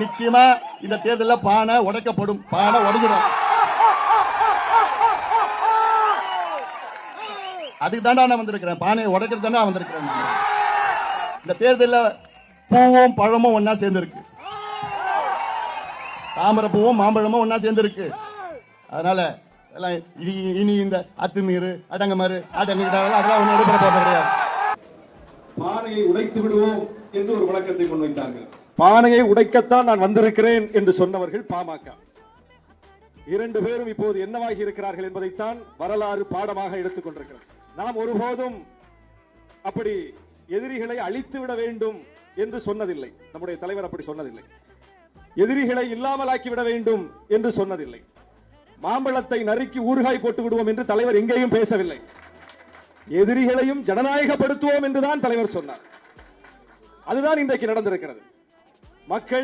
நிச்சயமா இந்த தேர்தலில் பானை உடைக்கப்படும். பானை உடைஞ்சிடும். அதுக்கு தாண்டா நான் வந்திருக்கிறேன். பானையை உடைக்கிறது தானே வந்திருக்கிறேன் இந்த தேர்தலில் பூவும் பழமும் ஒன்னா சேர்ந்துருக்கு. தாமரை பூவும் மாம்பழமும் ஒன்னா சேர்ந்துருக்கு. அதனால எல்லாம் இனி இனி இந்த அத்துமீறு அடங்கமாறு அடங்கு அதெல்லாம் ஒன்றும் எடுக்கிற போறது கிடையாது. பானையை உடைத்து விடுவோம். என்று ஒரு முழக்கத்தை முன்வைத்தார்கள் பானையை உடைக்கத்தான் நான் வந்திருக்கிறேன் என்று சொன்னவர்கள் பாமக. இரண்டு பேரும் இப்போது என்னவாகி இருக்கிறார்கள் என்பதைத்தான் வரலாறு பாடமாக எடுத்துக் நாம் ஒருபோதும் அப்படி எதிரிகளை அழித்து விட வேண்டும் என்று சொன்னதில்லை. நம்முடைய தலைவர் அப்படி சொன்னதில்லை. எதிரிகளை இல்லாமலாக்கி விட வேண்டும் என்று சொன்னதில்லை. மாம்பழத்தை நறுக்கி ஊறுகாய் போட்டு விடுவோம் என்று தலைவர் எங்கேயும் பேசவில்லை. எதிரிகளையும் ஜனநாயகப்படுத்துவோம் என்றுதான் தலைவர் சொன்னார். அதுதான் இன்றைக்கு நடந்திருக்கிறது. மக்கள்